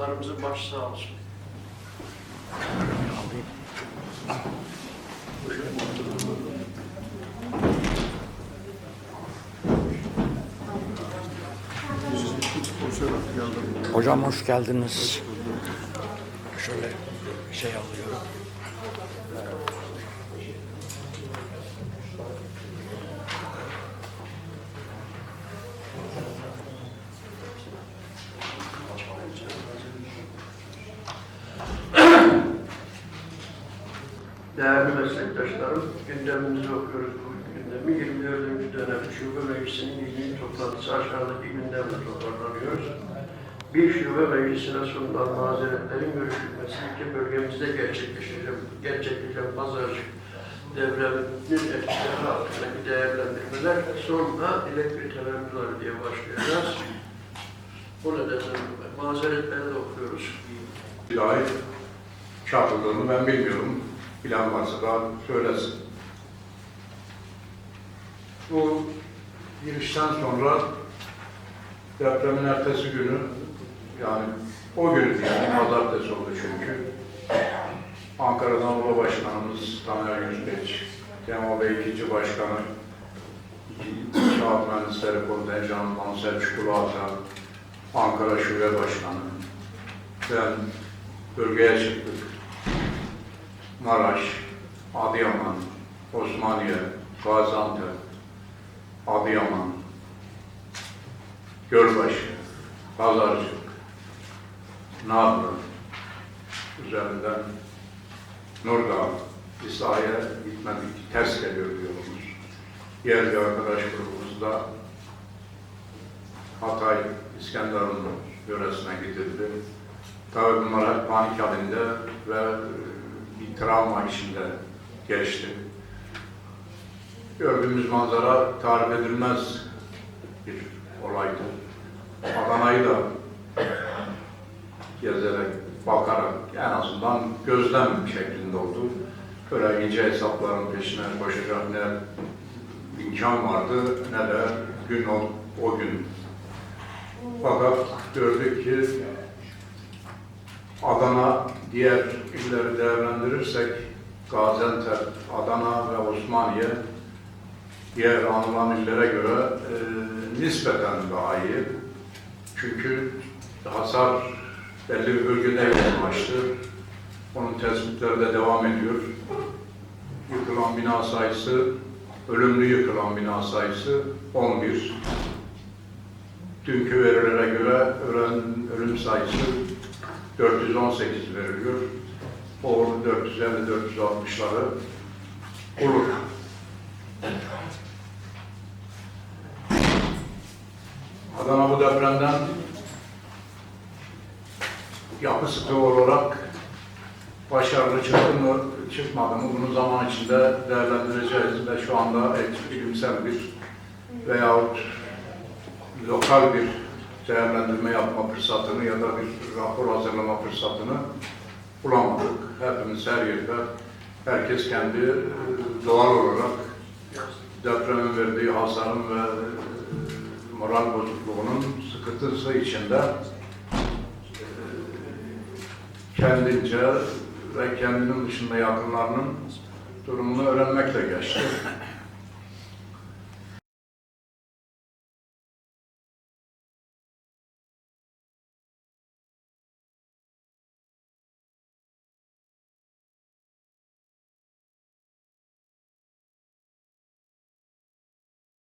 Toplarımızın başı sağ olsun. Hocam hoş geldiniz. Şöyle şey alıyorum. Değerli meslektaşlarım, gündemimizi okuyoruz bu gündemi. 24. dönem Şube Meclisi'nin ilgili toplantısı aşağıdaki gündemle toparlanıyoruz. Bir şube meclisine sunulan mazeretlerin görüşülmesi, iki bölgemizde gerçekleşecek, gerçekleşecek pazarcık devreminin etkileri hakkındaki değerlendirmeler, sonra dilek bir temennileri diye başlayacağız. Bu nedenle mazeretleri de okuyoruz. dair çarpıldığını ben bilmiyorum. Plan varsa da söylesin. Bu girişten sonra depremin ertesi günü yani o gün yani pazartesi oldu çünkü Ankara'dan Oba Başkanımız Taner Yüzgeç, Kemal Bey ikinci başkanı, İnşaat Mühendisleri Kontenjanı Selçuk Uluata, Ankara Şube Başkanı, ben bölgeye çıktık. Maraş, Adıyaman, Osmaniye, Gaziantep, Adıyaman, Gölbaşı, Pazarcık, Narlı, üzerinden Nurdağ, İsa'ya gitmedik, ters geliyor yolumuz. Diğer bir arkadaş grubumuzda Hatay, İskenderun yöresine gidildi. Tabii bunlar hep panik halinde ve bir travma içinde geçti. Gördüğümüz manzara tarif edilmez bir olaydı. Adana'yı da gezerek, bakarak en azından gözlem şeklinde oldu. Böyle ince hesapların peşine koşacak ne imkan vardı ne de gün o, o gün. Fakat gördük ki Adana, diğer illeri değerlendirirsek Gaziantep, Adana ve Osmaniye diğer anılan illere göre e, nispeten daha iyi. Çünkü hasar belli bir bölgede yoğunlaştı. Onun tespitleri de devam ediyor. Yıkılan bina sayısı, ölümlü yıkılan bina sayısı 11. Dünkü verilere göre ölen ölüm sayısı 418 veriliyor. O 450-460'ları olur. Adana bu depremden yapı sıkığı olarak başarılı çıktı mı, çıkmadı mı bunu zaman içinde değerlendireceğiz ve şu anda bilimsel bir veyahut lokal bir değerlendirme yapma fırsatını ya da bir rapor hazırlama fırsatını bulamadık. Hepimiz her yerde, herkes kendi e, doğal olarak depremin verdiği hasarın ve e, moral bozukluğunun sıkıntısı içinde e, kendince ve kendinin dışında yakınlarının durumunu öğrenmekle geçti.